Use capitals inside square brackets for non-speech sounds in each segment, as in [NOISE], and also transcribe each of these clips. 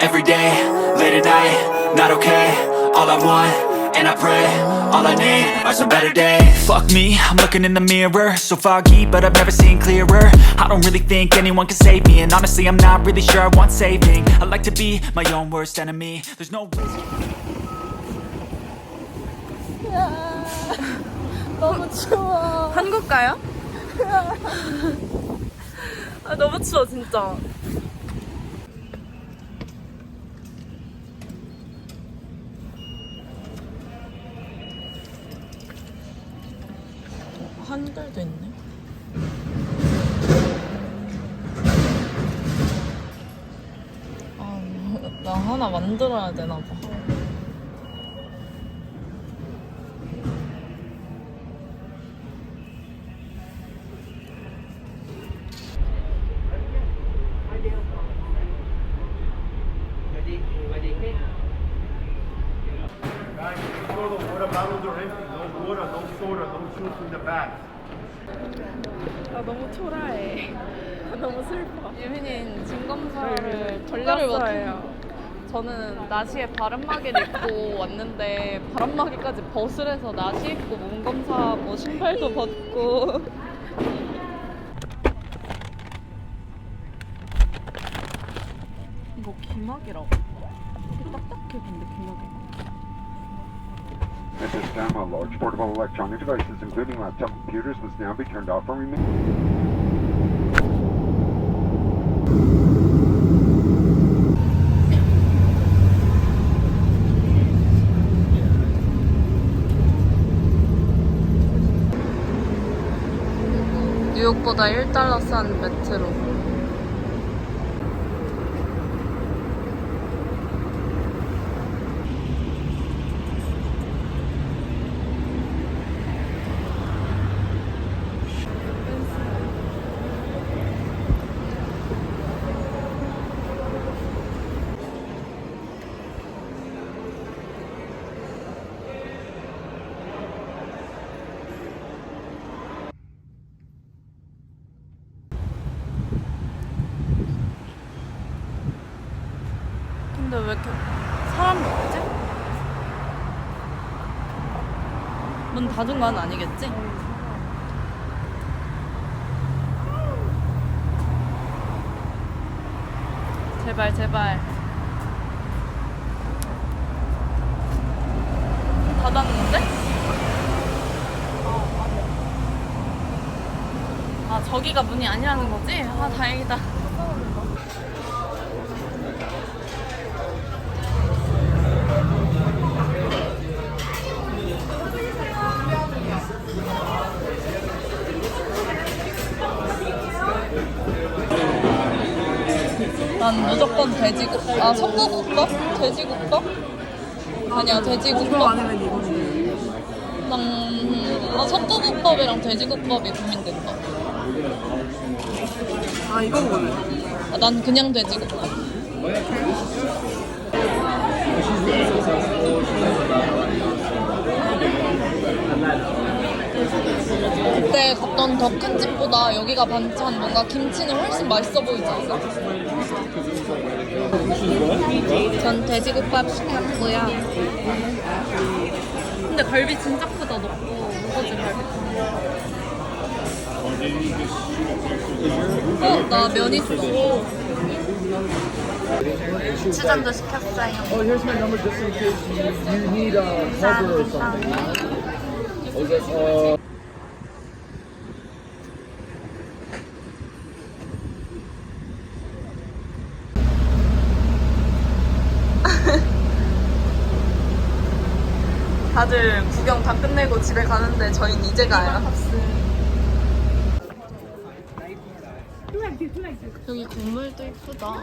every day, late at night, not okay. All I want, and I pray, all I need are some better days. Fuck me, I'm looking in the mirror, so foggy, but I've never seen clearer. I don't really think anyone can save me, and honestly, I'm not really sure I want saving. I like to be my own worst enemy. There's no reason. 너무 추워. 한국 가요? [LAUGHS] 아, 너무 추워 진짜. 한글도 있네. 아, 나 하나 만들어야 되나 봐. 걸렸어요. 저는 나시에 바람막이를 입고 왔는데 바람막이까지 벗으래서 나시 입고 몸 검사하고 신발도 벗고 이거 기막이라고 이거 딱딱해 근데 기막이 At this time, all large portable electronic devices, including laptop computers, must now be turned off or remain. 뉴욕보다 1달러 싼 메트로 근데 왜 이렇게 사람이 없지? 문 닫은 건 아니겠지? 제발 제발 닫았는데? 아 저기가 문이 아니라는 거지? 아 다행이다 아 석구국밥? 돼지국밥? 아니야 돼지국밥 아니면 이건데 난 아, 석구국밥이랑 돼지국밥이 고민된다 아 이거 먹을래. 아, 난 그냥 돼지국밥 그때 갔던 더 큰 집보다 여기가 반찬 뭔가 김치는 훨씬 맛있어 보이지 않아? 전 돼지국밥 시켰고요. 근데 갈비 진짜 크다 넣고 갈비. 어, 나 면 있어. 추전도 시켰어요. Oh, here's my number just in case you, you need a cover or something. Okay, uh, 다들 구경 다 끝내고 집에 가는데 저희는 이제 가요. 여기 건물도 이쁘다.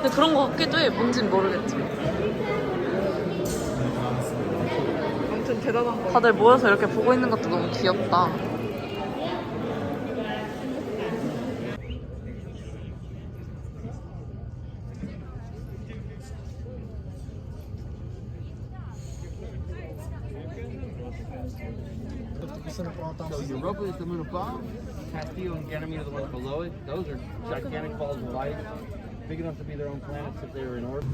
근데 그런 거 같기도 해. 뭔진 모르겠지. 아무튼 대단한 거. 다들 모여서 이렇게 보고 있는 것도 너무 귀엽다. Europa is the moon above, Castillo and Ganymede are the ones below it. Those are gigantic balls of light, big enough to be their own planets if they were in orbit.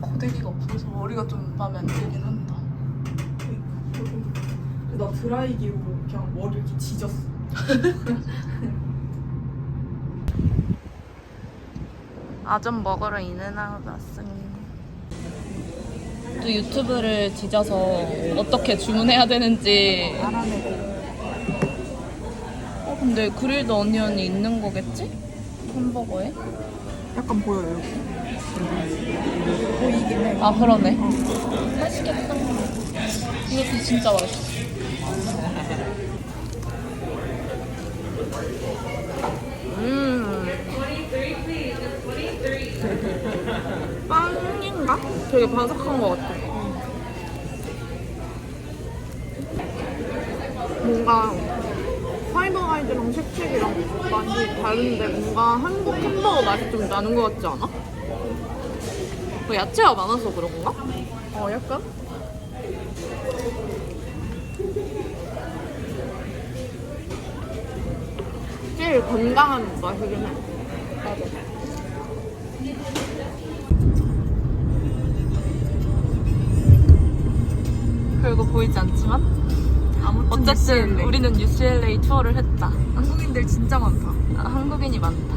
고데기가 없어서 머리가 좀 마음에 안 들긴 한다. 나 드라이기로 그냥 머리 이렇게 지졌어. 아점 먹으러 인앤아웃 왔습니다. 또 유튜브를 뒤져서 어떻게 주문해야 되는지 알아내고. 어 근데 그릴드 어니언이 있는 거겠지? 햄버거에? 약간 보여요. 아 그러네. 맛있겠다. 이것도 진짜 맛있어. 음. 빵인가? 되게 바삭한 것 같아. 뭔가 파이버가이드랑 쉑쉑이랑 맛이 다른데 뭔가 한국 햄버거 맛이 좀 나는 것 같지 않아? 뭐 야채가 많아서 그런가? 어 약간? 제일 건강한 맛이긴 해. 별거 보이지 않지만 어쨌든 우리는 UCLA 투어를 했다. 한국인들 진짜 많다. 아, 한국인이 많다.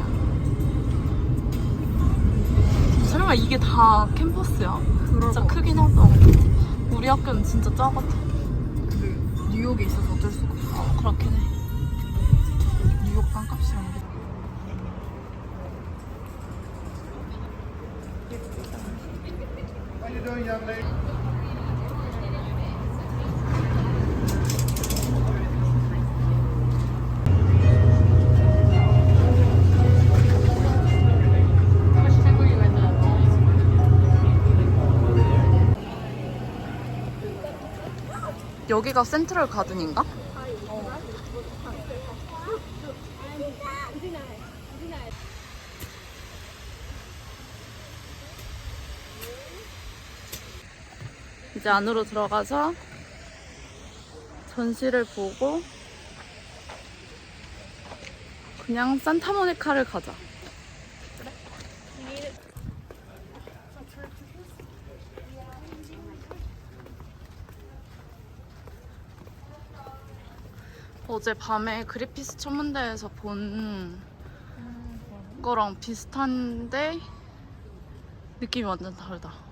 설마 이게 다 캠퍼스야? 진짜 크긴 하다. 우리 학교는 진짜 작았다. 그 뉴욕에 있어서 어쩔 수가 없어. 어, 그렇긴 해. 뉴욕 땅값이랑 여기가 센트럴 가든인가? 이제 안으로 들어가서 전시를 보고 그냥 산타모니카를 가자. 어제 밤에 그리피스 천문대에서 본 거랑 비슷한데 느낌이 완전 다르다.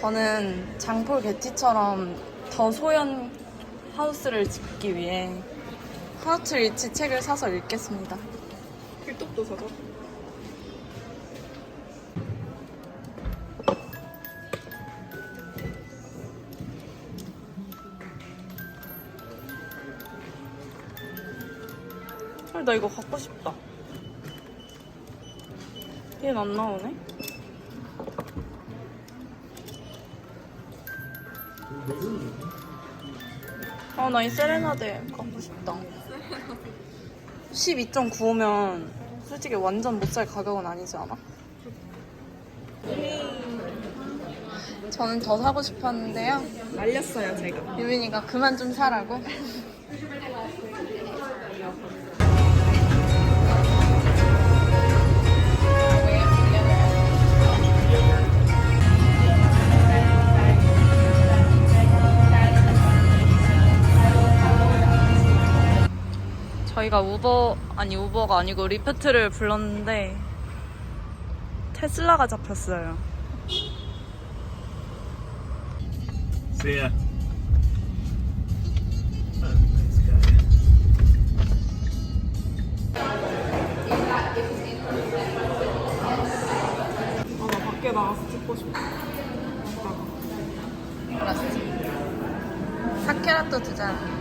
저는 장폴 게티처럼 더 소연 하우스를 짓기 위해 하우트 리치 책을 사서 읽겠습니다. 필독도 사자. 헐, 나 이거 갖고 싶다. 얘는 안 나오네? 아, 나 이 세레나데 갖고 싶다. 12.95면 솔직히 완전 못 살 가격은 아니지 않아? 저는 더 사고 싶었는데요. 말렸어요 제가. 유민이가 그만 좀 사라고. 저희가 우버 아니 우버가 아니고 리프트를 불렀는데 테슬라가 잡혔어요. See 아, 나가서 찍고 싶어. 사케라또 두 잔.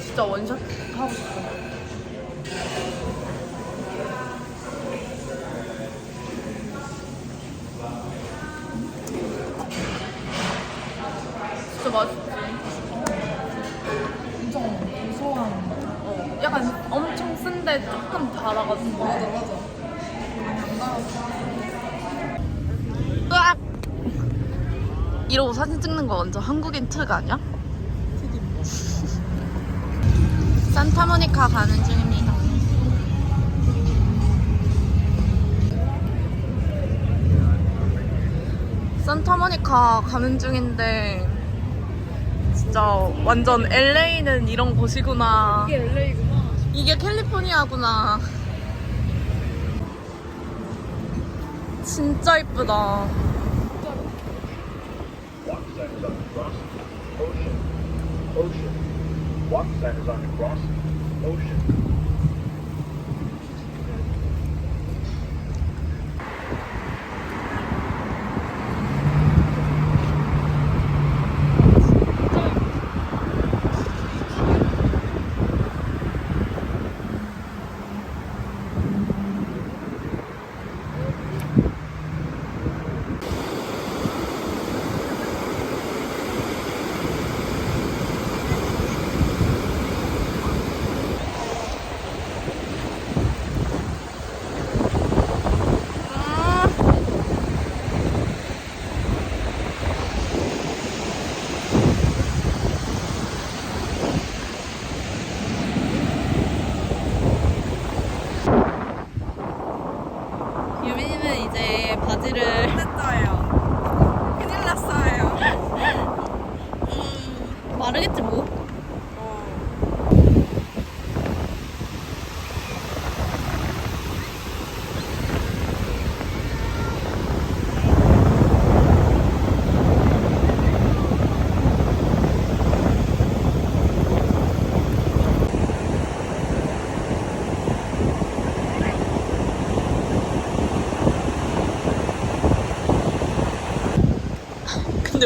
진짜 원샷 하고 싶어. 진짜 맛있지. 엄청 고소한. 어, 약간 엄청 쓴데 조금 달아가지고. 맞아, 맞아. 으악! 이러고 사진 찍는 거 완전 한국인 특 아니야? 산타모니카 가는 중입니다. 산타모니카 가는 중인데 진짜 완전 LA는 이런 곳이구나. 이게 LA구나. 이게 캘리포니아구나. 진짜 이쁘다. is on the cross, ocean, ocean. One side is on the cross, ocean.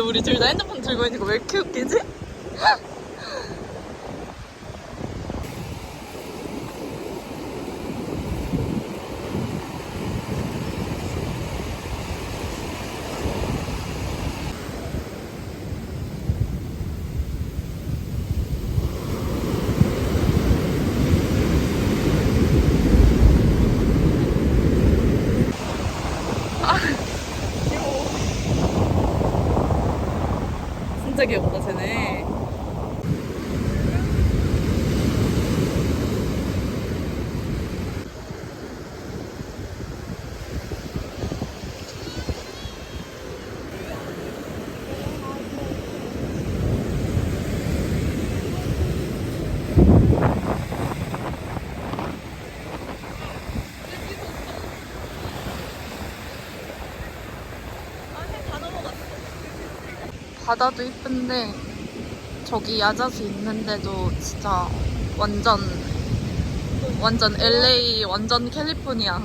우리 둘 다 핸드폰 들고 있는 거 왜 이렇게 웃기지? 진짜 귀엽다 쟤네 바다도 이쁜데 저기 야자수 있는데도 진짜 완전 완전 LA 완전 캘리포니아. [LAUGHS]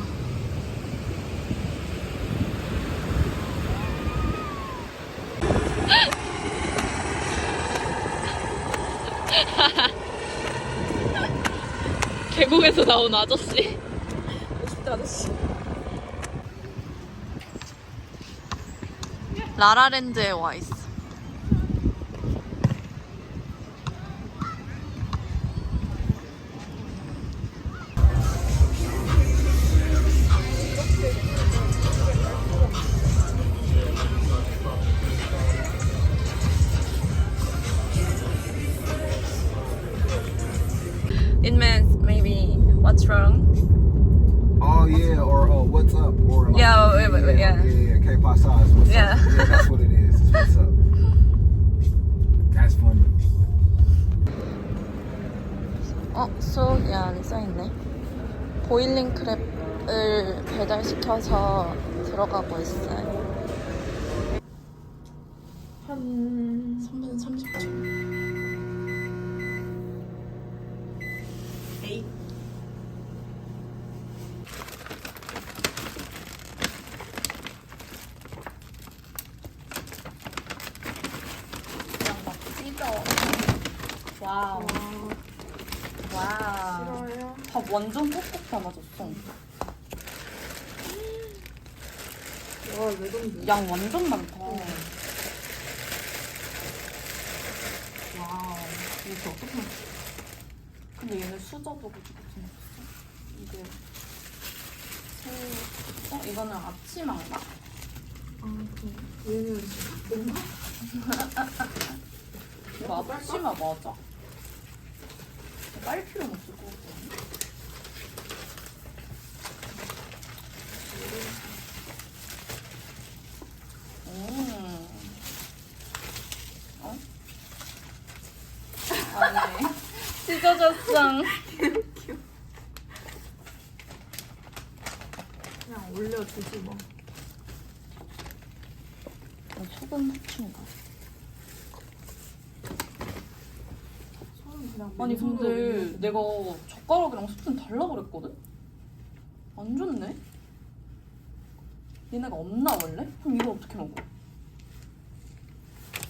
계곡에서 나온 아저씨. 50대 아저씨. 라라랜드에 와 있어 양 완전 많다. 와우. 이렇게 어떻게 먹지? 근데 얘는 수저도 그렇게 생겼어. 이게 새, 어? 이거는 앞치마인가? 아, 그 얘는 뭔가? 이거 앞치마 맞아. 빨 필요는 없을 것 같아. 음. 어? 아니. 찢어졌어. 그냥 올려주지 뭐. 어, 소금 후추인가? 손은 그냥 아니 맨손으로 근데 올려주지. 내가 젓가락이랑 스푼 달라 그랬거든? 안 좋네? 얘네가 없나 원래? 그럼 이걸 어떻게 먹어?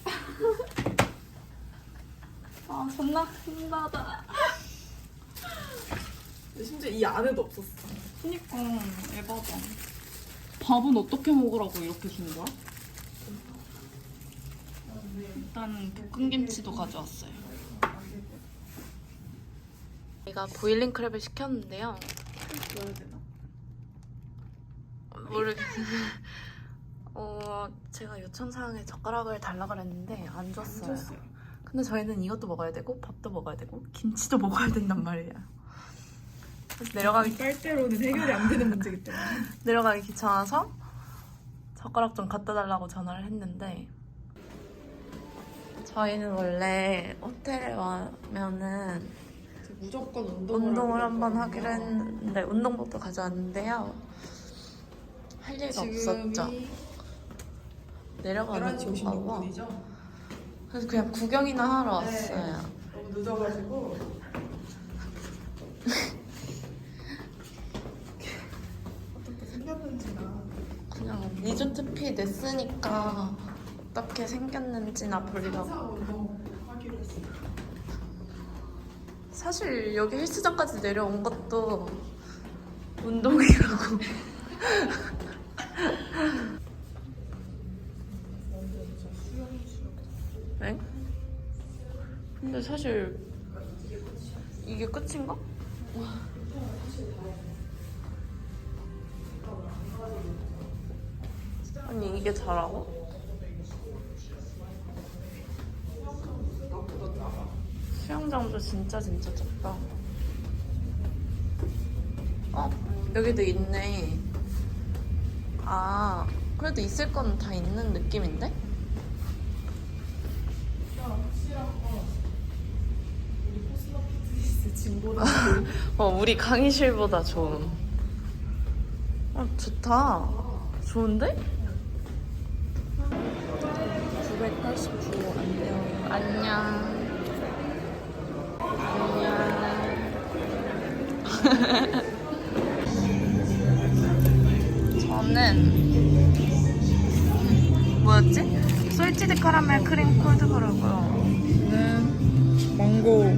[LAUGHS] 아 존나 근데 심지어 이 안에도 없었어. 그니까 에바다 밥은 어떻게 먹으라고 이렇게 준 거야? 일단 볶음김치도 가져왔어요 제가 보일링 크랩을 시켰는데요 줘야 되나? 모르겠어요. 어, 제가 요청사항에 젓가락을 달라 그랬는데 안 줬어요. 줬어요. 근데 저희는 이것도 먹어야 되고 밥도 먹어야 되고 김치도 [LAUGHS] 먹어야 된단 말이에요. 그래서 내려가기 빨대로는 해결이 안 되는 문제기 때문에. [LAUGHS] 내려가기 귀찮아서 젓가락 좀 갖다 달라고 전화를 했는데 저희는 원래 호텔에 와면은 무조건 운동을, 운동을 한번 하기로. 했는데 운동복도 가져왔는데요. 할 지금이 없었죠. 내려가는 11시 건가 봐. 56분이죠? 그래서 그냥 구경이나 하러 네. 왔어요. 너무 늦어가지고 어떻게 생겼는지나 그냥 리조트 피 냈으니까 어떻게 생겼는지나 보려고. 항상 운동 하기로 했어요. 사실 여기 헬스장까지 내려온 것도 운동이라고. [LAUGHS] 엥? 근데 사실 이게 끝인가? 아니 이게 잘하고? 수영장도 진짜 진짜 작다. 어, 여기도 있네. 아, 그래도 있을 건 다 있는 느낌인데? [LAUGHS] 어, 우리 강의실보다 좋은. 어, 좋다. 좋은데? 989 안녕. 안녕. 안녕. [LAUGHS] 저는 뭐였지? 솔티드 카라멜 크림 콜드브루고요. 는 망고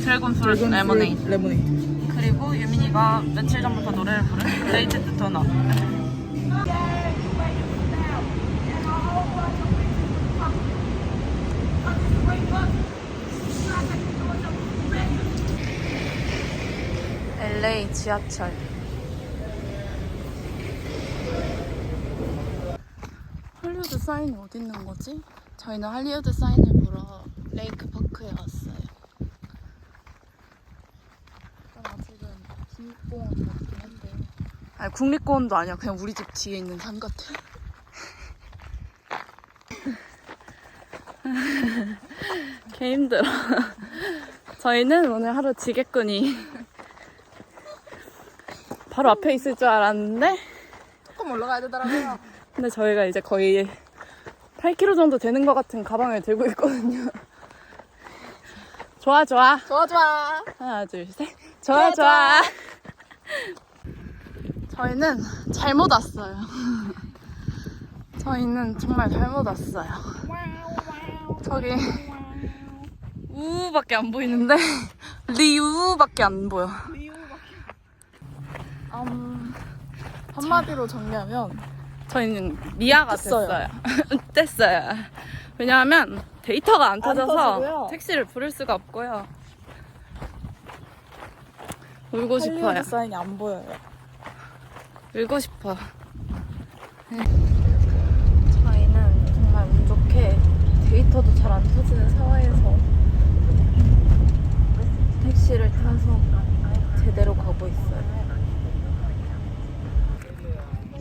드래곤 프루트 레모네이드. 레모네이드. 그리고 유민이가 며칠 전부터 노래를 부른 레이트 토너. LA 지하철. 할리우드 사인이 어디 있는 거지? 저희는 할리우드 사인을 보러 레이크 파크에 왔어요. 아직은 국립공원 같긴 한데. 아니 국립공원도 아니야. 그냥 우리 집 뒤에 있는 산 같아. [LAUGHS] 개 힘들어. 저희는 오늘 하루 지게꾼이 바로 앞에 있을 줄 알았는데 조금 올라가야 되더라고요. [LAUGHS] 근데 저희가 이제 거의 8kg 정도 되는 것 같은 가방을 들고 있거든요. 좋아 좋아. 좋아 좋아. 하나 둘 셋. 좋아 좋아. [LAUGHS] 저희는 잘못 왔어요. [LAUGHS] 저희는 정말 잘못 왔어요. 저기 우밖에 안 보이는데 리우밖에 안 보여. 음, 한마디로 정리하면 저희는 미아가 됐어요. 됐어요. [LAUGHS] 왜냐하면 데이터가 안 터져서 터지고요. 택시를 부를 수가 없고요. 울고 싶어요. 사인이 안 보여요. 울고 싶어. 네. 저희는 정말 운 좋게 데이터도 잘 안 터지는 상황에서 택시를 타서 제대로 가고 있어요.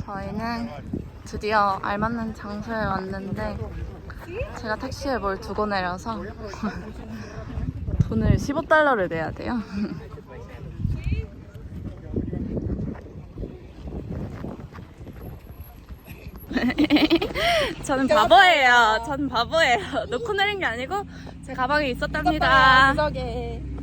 저희는 드디어 알맞는 장소에 왔는데 제가 택시에 뭘 두고 내려서 [LAUGHS] 돈을 15달러를 내야 돼요. [LAUGHS] 저는 바보예요. 저는 바보예요. 놓고 내린 게 아니고 제 가방에 있었답니다. 구석에.